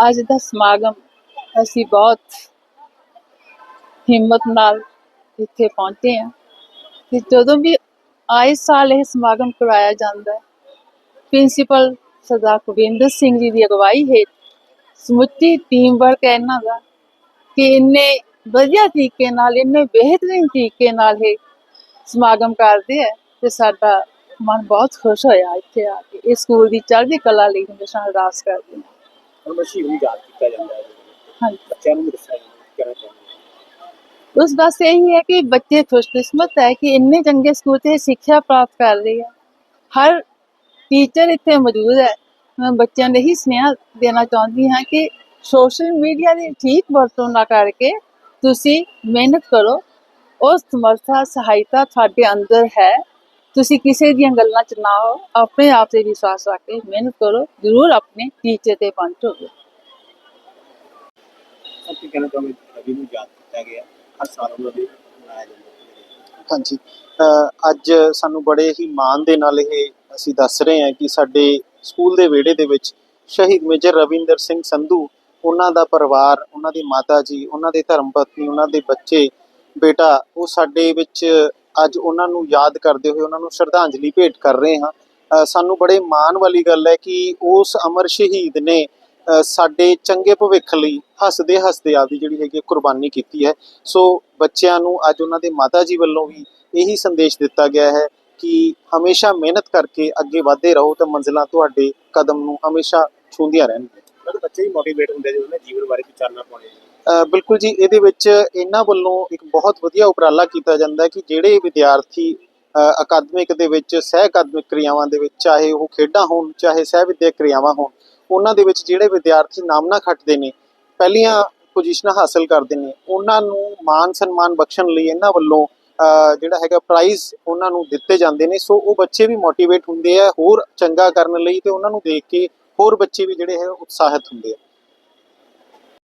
ਅੱਜ ਦਾ ਸਮਾਗਮ ਅਸੀਂ ਬਹੁਤ ਹਿੰਮਤ ਨਾਲ ਇੱਥੇ ਪਹੁੰਚੇ ਹਾਂ ਕਿ ਜਦੋਂ ਵੀ ਆਏ ਸਾਲ ਇਹ ਸਮਾਗਮ ਕਰਵਾਇਆ ਜਾਂਦਾ ਹੈ, ਪ੍ਰਿੰਸੀਪਲ ਸਰਦਾਰ ਕੁਲਵਿੰਦਰ ਸਿੰਘ ਜੀ ਦੀ ਅਗਵਾਈ ਹੇਠ ਸਮੁੱਚੀ ਟੀਮ ਵਰਕ ਹੈ ਇਹਨਾਂ ਦਾ ਕਿ ਇੰਨੇ ਵਧੀਆ ਤਰੀਕੇ ਨਾਲ, ਇੰਨੇ ਬਿਹਤਰੀਨ ਤਰੀਕੇ ਨਾਲ ਇਹ ਸਮਾਗਮ ਕਰਦੇ ਹੈ ਤੇ ਸਾਡਾ ਮਨ ਬਹੁਤ ਖੁਸ਼ ਹੋਇਆ ਇੱਥੇ ਆ ਕੇ। ਇਸ ਸਕੂਲ ਦੀ ਚੜ੍ਹਦੀ ਕਲਾ ਲਈ ਹਮੇਸ਼ਾ ਅਰਦਾਸ ਕਰਦੇ ਹਾਂ। ਹੁਣ ਮਸ਼ਹੂਰ ਯਾਦ ਕੀਤਾ ਜਾਂਦਾ ਹੈ। ਹਾਂਜੀ। ਬੱਚਿਆਂ ਨੂੰ ਦੱਸਿਆ ਜਾਂਦਾ ਹੈ, ਕਹਿਣਾ ਚਾਹੁੰਦੇ ਹਾਂ। ਉਸ ਬਸ ਇਹੀ ਹੈ ਕਿ ਬੱਚੇ ਖੁਸ਼ਕਿਸਮਤ ਹੈ ਕਿ ਇੰਨੇ ਚੰਗੇ ਸਕੂਲ ਇਹ ਸਿੱਖਿਆ ਪ੍ਰਾਪਤ ਕਰ ਰਹੇ ਹੈ। ਹਰ ਟੀਚਰ ਇੱਥੇ ਮੌਜੂਦ ਹੈ। ਮੈਂ ਬੱਚਿਆਂ ਨੂੰ ਇਹੀ ਸੁਨੇਹਾ ਦੇਣਾ ਚਾਹੁੰਦੀ ਹਾਂ ਕਿ ਸੋਸ਼ਲ ਮੀਡੀਆ ਦੀ ਠੀਕ ਵਰਤੋਂ ਨਾ ਕਰਕੇ ਤੁਸੀਂ ਮਿਹਨਤ ਕਰੋ। ਉਸ ਸਮਰਥਾ ਸਹਾਇਤਾ ਤੁਹਾਡੇ ਅੰਦਰ ਹੈ। ਤੁਸੀਂ ਕਿਸੇ ਦੀਆਂ ਗੱਲਾਂ 'ਚ ਨਾ ਹੋ ਆਪਣੇ ਆਪ ਤੇ ਵਿਸ਼ਵਾਸ ਰੱਖ ਕੇ ਮਿਹਨਤ ਕਰੋ ਜ਼ਰੂਰ ਆਪਣੇ ਟੀਚੇ ਤੇ ਪਹੁੰਚੋਗੇ ਸਭ ਤੋਂ ਕਹਿਣਾ ਚਾਹੁੰਦੇ ਰਵੀ ਨੂੰ ਯਾਦ ਕੀਤਾ ਗਿਆ। ਹਰ ਸਾਲ ਉਹਨਾਂ ਦੇ ਮਨਾਇਆ ਜਾਂਦਾ ਹੈ। ਹਾਂਜੀ। ਅੱਜ ਸਾਨੂੰ ਬੜੇ ਹੀ ਮਾਣ ਦੇ ਨਾਲ ਇਹ ਅਸੀਂ ਦੱਸ ਰਹੇ ਹਾਂ ਕਿ ਸਾਡੇ ਸਕੂਲ ਦੇ ਵਿਹੜੇ ਦੇ ਵਿੱਚ ਸ਼ਹੀਦ ਮੇਜਰ ਰਵਿੰਦਰ ਸਿੰਘ ਸੰਧੂ ਉਹਨਾਂ ਦਾ ਪਰਿਵਾਰ ਉਹਨਾਂ ਦੀ ਮਾਤਾ ਜੀ ਉਹਨਾਂ ਦੇ ਧਰਮ ਪਤਨੀ ਉਹਨਾਂ ਦੇ ਬੱਚੇ ਬੇਟਾ ਉਹ ਸਾਡੇ ਵਿੱਚ ਅੱਜ ਉਹਨਾਂ ਨੂੰ ਯਾਦ ਕਰਦੇ ਹੋਏ ਉਹਨਾਂ ਨੂੰ ਸ਼ਰਧਾਂਜਲੀ ਭੇਟ ਕਰ ਰਹੇ ਹਾਂ। ਸਾਨੂੰ ਬੜੇ ਮਾਣ ਵਾਲੀ ਗੱਲ ਹੈ ਕਿ ਉਸ ਅਮਰ ਸ਼ਹੀਦ ਨੇ ਅ, ਸਾਡੇ ਚੰਗੇ ਭਵਿੱਖ ਲਈ ਹੱਸਦੇ ਹੱਸਦੇ ਆਪਦੀ ਜਿਹੜੀ ਹੈਗੀ ਹੈ ਕੁਰਬਾਨੀ ਕੀਤੀ ਹੈ। ਸੋ ਬੱਚਿਆਂ ਨੂੰ ਅੱਜ ਉਹਨਾਂ ਦੇ ਮਾਤਾ ਜੀ ਵੱਲੋਂ ਵੀ ਇਹੀ ਸੰਦੇਸ਼ ਦਿੱਤਾ ਗਿਆ ਹੈ ਕਿ ਹਮੇਸ਼ਾ ਮਿਹਨਤ ਕਰਕੇ ਅੱਗੇ ਵਧਦੇ ਰਹੋ ਤਾਂ ਮੰਜ਼ਿਲਾਂ ਤੁਹਾਡੇ ਕਦਮ ਨੂੰ ਹਮੇਸ਼ਾ ਛੂੰਹਦੀਆਂ ਰਹਿਣਗੀਆਂ ਮਤਲਬ ਬੱਚੇ ਵੀ ਮੋਟੀਵੇਟ ਹੁੰਦੇ ਜਦੋਂ ਉਹਨਾਂ ਜੀਵਨ ਬਾਰੇ ਕੋਈ ਪਾਉਣੇ ਅ, ਬਿਲਕੁਲ ਜੀ ਇਹਦੇ ਵਿੱਚ ਇਹਨਾਂ ਵੱਲੋਂ ਇੱਕ ਬਹੁਤ ਵਧੀਆ ਉਪਰਾਲਾ ਕੀਤਾ ਜਾਂਦਾ ਹੈ ਕਿ ਜਿਹੜੇ ਵਿਦਿਆਰਥੀ ਅਕਾਦਮਿਕ ਦੇ ਵਿੱਚ ਸਹਿ ਅਕਾਦਮਿਕ ਕਿਰਿਆਵਾਂ ਦੇ ਵਿੱਚ ਚਾਹੇ ਉਹ ਖੇਡਾਂ ਹੋਣ ਚਾਹੇ ਸਹਿ ਵਿਦਿਅਕ ਕਿਰਿਆਵਾਂ ਹੋਣ ਉਹਨਾਂ ਦੇ ਵਿੱਚ ਜਿਹੜੇ ਵਿਦਿਆਰਥੀ ਨਾਮਨਾ ਖੱਟਦੇ ਨੇ ਪਹਿਲੀਆਂ ਪੋਜੀਸ਼ਨਾਂ ਹਾਸਲ ਕਰਦੇ ਨੇ ਉਹਨਾਂ ਨੂੰ ਮਾਨ ਸਨਮਾਨ ਬਖਸ਼ਣ ਲਈ ਇਹਨਾਂ ਵੱਲੋਂ ਜਿਹੜਾ ਹੈਗਾ ਪ੍ਰਾਈਜ਼ ਉਹਨਾਂ ਨੂੰ ਦਿੱਤੇ ਜਾਂਦੇ ਨੇ ਸੋ ਉਹ ਬੱਚੇ ਵੀ ਮੋਟੀਵੇਟ ਹੁੰਦੇ ਆ ਹੋਰ ਚੰਗਾ ਕਰਨ ਲਈ ਤੇ ਉਹਨਾਂ ਨੂੰ ਦੇਖ ਕੇ ਹੋਰ ਬੱਚੇ ਵੀ ਜਿਹੜੇ ਹੈ ਉਤਸ਼ਾਹਿਤ ਹੁੰਦੇ ਆ।